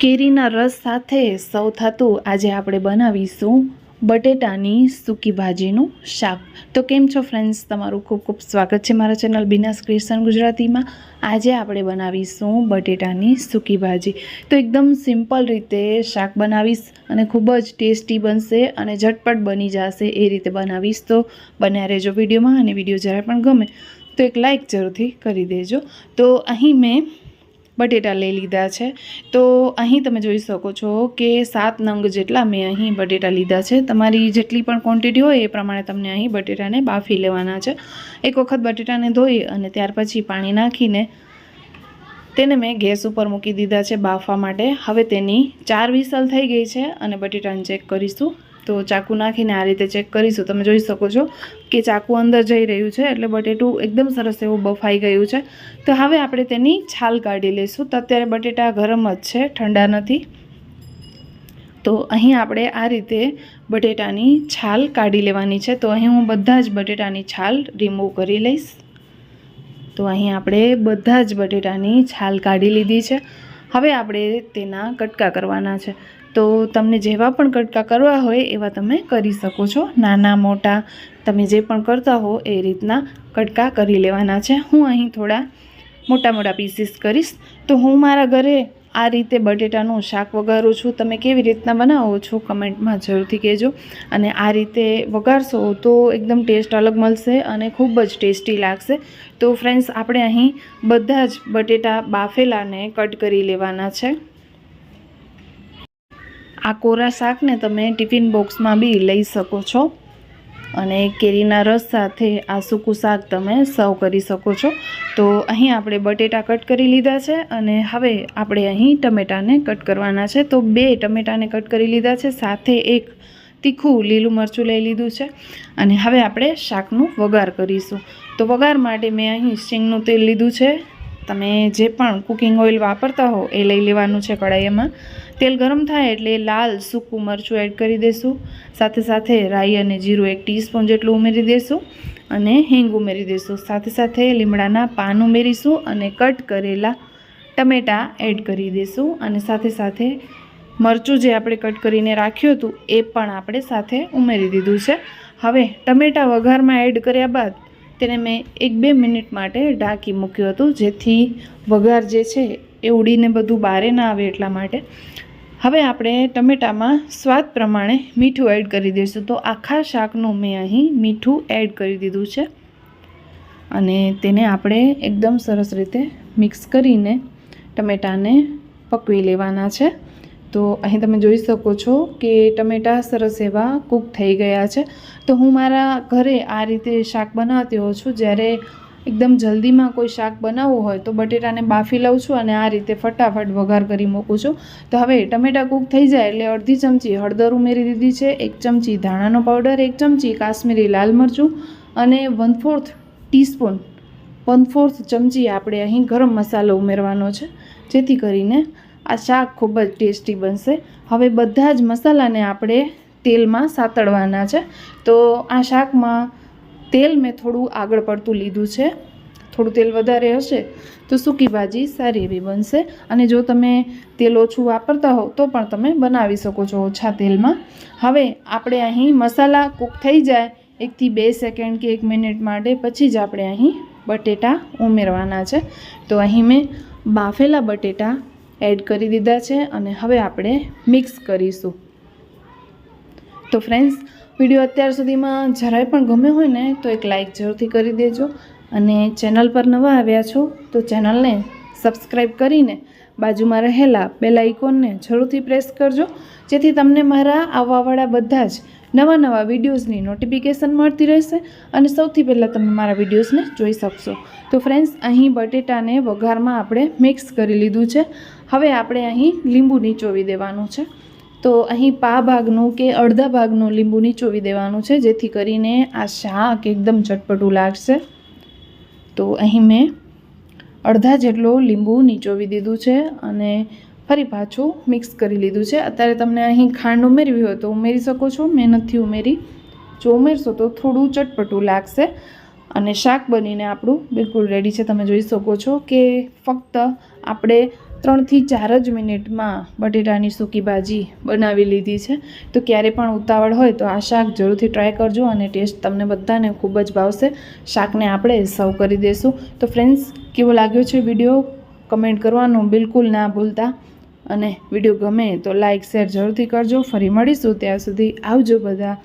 કેરીના રસ સાથે સૌ થતું આજે આપણે બનાવીશું બટેટાની સૂકી ભાજીનું શાક. તો કેમ છો ફ્રેન્ડ્સ તમારું ખૂબ ખૂબ સ્વાગત છે મારા ચેનલ બિનાસ ક્રિશ્ચન ગુજરાતીમાં. આજે આપણે બનાવીશું બટેટાની સૂકી ભાજી. તો એકદમ સિમ્પલ રીતે શાક બનાવીશ અને ખૂબ જ ટેસ્ટી બનશે અને ઝટપટ બની જશે એ રીતે બનાવીશ. તો બન્યા રહેજો વિડીયોમાં અને વીડિયો જ્યારે પણ ગમે તો એક લાઇક જરૂરથી કરી દેજો. તો અહીં મેં બટેટા લઈ લીધા છે. તો અહીં તમે જોઈ શકો છો કે સાત નંગ જેટલા મેં અહીં બટેટા લીધા છે. તમારી જેટલી પણ ક્વોન્ટિટી હોય એ પ્રમાણે તમને અહીં બટેટાને બાફી લેવાના છે. એક વખત બટેટાને ધોઈ અને ત્યાર પછી પાણી નાખીને તેને મેં ગેસ ઉપર મૂકી દીધા છે બાફવા માટે. હવે તેની ચાર વિસલ થઈ ગઈ છે અને બટેટાને ચેક કરીશું. તો ચાકુ નાખીને આ રીતે ચેક કરીશું. તમે જોઈ શકો છો કે ચાકુ અંદર જઈ રહ્યું છે, એટલે બટેટું એકદમ સરસ એવું બફાઈ ગયું છે. તો હવે આપણે તેની છાલ કાઢી લઈશું. તો અત્યારે બટેટા ગરમ જ છે, ઠંડા નથી. તો અહીં આપણે આ રીતે બટેટાની છાલ કાઢી લેવાની છે. તો અહીં હું બધા જ બટેટાની છાલ રિમૂવ કરી લઈશ. તો અહીં આપણે બધા જ બટેટાની છાલ કાઢી લીધી છે. હવે આપણે તેના કટકા કરવાના છે. તો તમને જેવા પણ કટકા કરવા હોય એવા તમે કરી શકો છો. નાના, મોટા, તમે જે પણ કરતા હો એ રીતના કટકા કરી લેવાના છે. હું અહીં થોડા મોટા મોટા પીસીસ કરીશ. તો હું મારા ઘરે આ રીતે બટેટાનું શાક વઘારું છું. તમે કેવી રીતના બનાવો છો કમેન્ટમાં જરૂરથી કહેજો. અને આ રીતે વઘારશો તો એકદમ ટેસ્ટ અલગ મળશે અને ખૂબ જ ટેસ્ટી લાગશે. તો ફ્રેન્ડ્સ આપણે અહીં બધા જ બટેટા બાફેલાને કટ કરી લેવાના છે. આ કોરા શાકને તમે ટિફિન બોક્સમાં બી લઈ શકો છો. અને કેરીના રસ સાથે આ સૂકું શાક તમે સર્વ કરી શકો છો. તો અહીં આપણે બટેટા કટ કરી લીધા છે અને હવે આપણે અહીં ટમેટાને કટ કરવાના છે. તો બે ટમેટાને કટ કરી લીધા છે, સાથે એક તીખું લીલું મરચું લઈ લીધું છે. અને હવે આપણે શાકનું વઘાર કરીશું. તો વઘાર માટે મેં અહીં સિંગનું તેલ લીધું છે. તમે જે પણ કુકિંગ ઓઇલ વાપરતા હો એ લઈ લેવાનું છે કડાઈમાં તેલ ગરમ થાય એટલે લાલ સૂકું મરચું એડ કરી દઈશું સાથે સાથે રાઈ અને જીરું એક ટીસ્પૂન જેટલું ઉમેરી દઈશું અને હિંગ ઉમેરી દઈશું સાથે સાથે લીમડાના પાન ઉમેરીશું અને કટ કરેલા ટમેટાં એડ કરી દઈશું અને સાથે સાથે મરચું જે આપણે કટ કરીને રાખ્યું હતું એ પણ આપણે સાથે ઉમેરી દીધું છે. હવે ટમેટાં વઘારમાં એડ કર્યા બાદ તેને મેં એક બે મિનિટ માટે ઢાંકી મૂક્યું હતું જેથી વઘાર જે છે એ ઉડીને બધું બારે ના આવે એટલા માટે. હવે આપણે ટમેટામાં સ્વાદ પ્રમાણે મીઠું એડ કરી દઈશું. તો આખા શાકનું મેં અહીં મીઠું એડ કરી દીધું છે. અને તેને આપણે એકદમ સરસ રીતે મિક્સ કરીને ટમેટાને પકવી લેવાના છે. તો અહીં તમે જોઈ શકો છો કે ટમેટાં સરસ એવા કૂક થઈ ગયા છે. તો હું મારા ઘરે આ રીતે શાક બનાવતી હોઉં છું. જ્યારે એકદમ જલ્દીમાં કોઈ શાક બનાવવું હોય તો બટેટાને બાફી લઉં છું અને આ રીતે ફટાફટ વઘાર કરી મૂકું છું. તો હવે ટમેટાં કૂક થઈ જાય એટલે અડધી ચમચી હળદર ઉમેરી દીધી છે, એક ચમચી ધાણાનો પાવડર એક ચમચી કાશ્મીરી લાલ મરચું અને one fourth teaspoon one fourth ચમચી આપણે અહીં ગરમ મસાલો ઉમેરવાનો છે, જેથી કરીને આ શાક ખૂબ જ ટેસ્ટી બનશે. હવે બધા જ મસાલાને આપણે તેલમાં સાતળવાના છે. તો આ શાકમાં તેલ મેં થોડું આગળ પડતું લીધું છે. થોડું તેલ વધારે હશે તો સૂકી ભાજી સારી એવી બનશે. અને જો તમે તેલ ઓછું વાપરતા હો તો પણ તમે બનાવી શકો છો ઓછા તેલમાં. હવે આપણે અહીં મસાલા કૂક થઈ જાય. એકથી બે સેકન્ડ કે એક મિનિટ માટે પછી જ આપણે અહીં બટેટા ઉમેરવાના છે. તો અહીં મેં બાફેલા બટેટા એડ કરી દીધા છે અને હવે આપણે મિક્સ કરીશું. તો ફ્રેન્ડ્સ વીડિયો અત્યાર સુધીમાં જરાય પણ ગમે હોય ને, તો એક લાઇક જરૂરથી કરી દેજો અને ચેનલ પર નવા આવ્યા છો, તો ચેનલને સબસ્ક્રાઈબ કરીને બાજુમાં રહેલા બેલ આઇકોનને જરૂરથી પ્રેસ કરજો, જેથી તમને મારા આવવાવાળા બધા જ નવા નવા વિડીયોઝની નોટિફિકેશન મળતી રહેશે અને સૌથી પહેલાં તમે મારા વિડીયોઝને જોઈ શકશો. તો ફ્રેન્ડ્સ અહીં બટેટાને વઘારમાં આપણે મિક્સ કરી લીધું છે. હવે આપણે અહીં લીંબુ નીચોવી દેવાનું છે. તો અહીં પા ભાગનું કે અડધા ભાગનું લીંબુ નીચોવી દેવાનું છે, જેથી કરીને આ શાક એકદમ ચટપટું લાગશે. તો અહીં મેં અડધા જેટલો લીંબુ નીચોવી દીધું છે અને ફરી પાછું મિક્સ કરી લીધું છે. અત્યારે તમને અહીં ખાંડ ઉમેરવી હોય તો ઉમેરી શકો છો, મેં નથી ઉમેરી. જો ઉમેરશો તો થોડું ચટપટું લાગશે અને શાક બનીને આપણું બિલકુલ રેડી છે. તમે જોઈ શકો છો કે ફક્ત આપણે ત્રણથી ચાર જ મિનિટમાં બટેટાની સૂકી ભાજી બનાવી લીધી છે. તો ક્યારે પણ ઉતાવળ હોય તો આ શાક જરૂરથી ટ્રાય કરજો અને ટેસ્ટ તમને બધાને ખૂબ જ ભાવશે. શાકને આપણે સર્વ કરી દઈશું તો ફ્રેન્ડ્સ કેવો લાગ્યો છે વીડિયો કમેન્ટ કરવાનું બિલકુલ ના ભૂલતા. અને વીડિયો ગમે તો લાઇક શેર જરૂરથી કરજો. ફરી મળીશું ત્યાં સુધી. આવજો બધા.